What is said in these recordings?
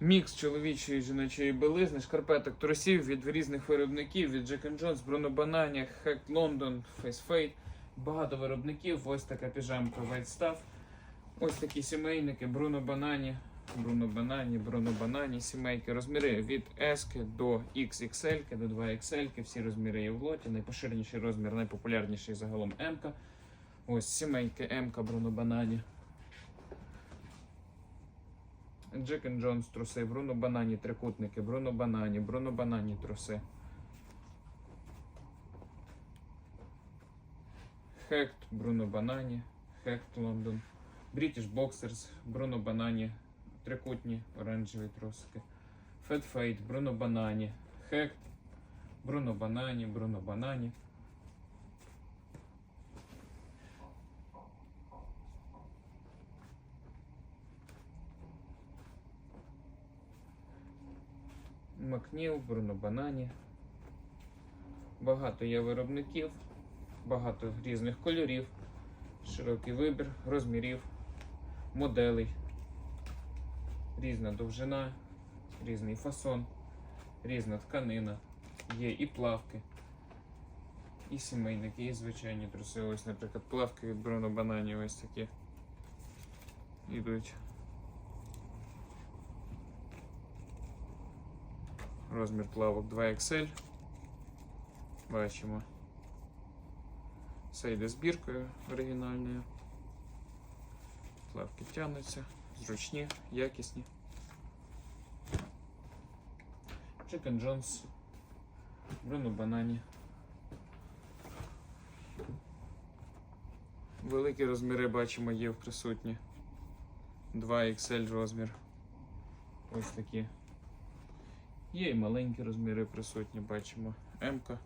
Мікс чоловічої і жіночої білизни, шкарпеток трусів від різних виробників, від Jack Jones, Bruno Banani, Hack London, Face Fade. Багато виробників. Ось така піжамка White Stuff. Ось такі сімейники Bruno Banani, Bruno Banani, Bruno Banani, сімейки. Розміри від S до XXL, до 2XL. Всі розміри є в лоті. Найпоширеніший розмір, найпопулярніший загалом М. Ось сімейки М Bruno Banani. Джек Джонс труси, Бруно Банані трикутники, Бруно Банані, Бруно Банані труси. Хект, Бруно Банані, Хект Лондон. British Boxers, Бруно Банані, трикутні оранжеві трусики. Fat Fate, Бруно Банані, Хект, Бруно Банані, Бруно Банані. Макніл, Бруно Банані. Багато є виробників, багато різних кольорів, широкий вибір, розмірів, моделей, різна довжина, різний фасон, різна тканина. Є і плавки, і сімейники, і звичайні труси. Ось, наприклад, плавки від Бруно Банані ось такі йдуть. Розмір плавок 2XL. Бачимо. Все йде збіркою оригінальною. Плавки тягнуться, зручні, якісні. Chicken Jones. Бруно Банані. Великі розміри бачимо є в присутні. 2XL розмір. Ось такі. Є і маленькі розміри присутні, бачимо. М-ка.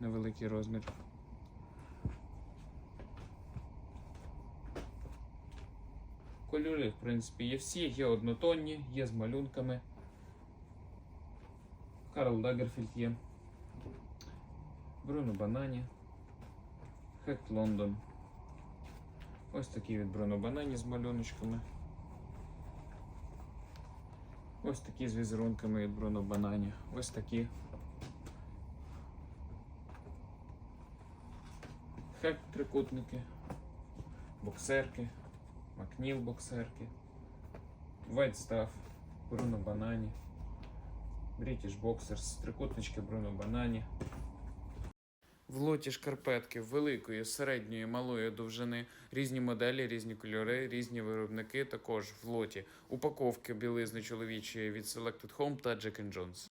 Невеликий розмір. Кольори, в принципі, є всі, є однотонні, є з малюнками. Карл Лагерфільд є. Бруно Банані. Хект Лондон. Ось такий від Бруно Банані з малюночками. Ось такі з візерунками від Бруно Банані. Ось такі. Хек трикутники, боксерки, Макніл боксерки, Вайтстаф, Бруно Банані, British Boxers, трикутнички Бруно Банані. В лоті шкарпетки великої, середньої, малої довжини, різні моделі, різні кольори, різні виробники. Також в лоті упаковки білизни чоловічої від Selected Home та Jack Jones.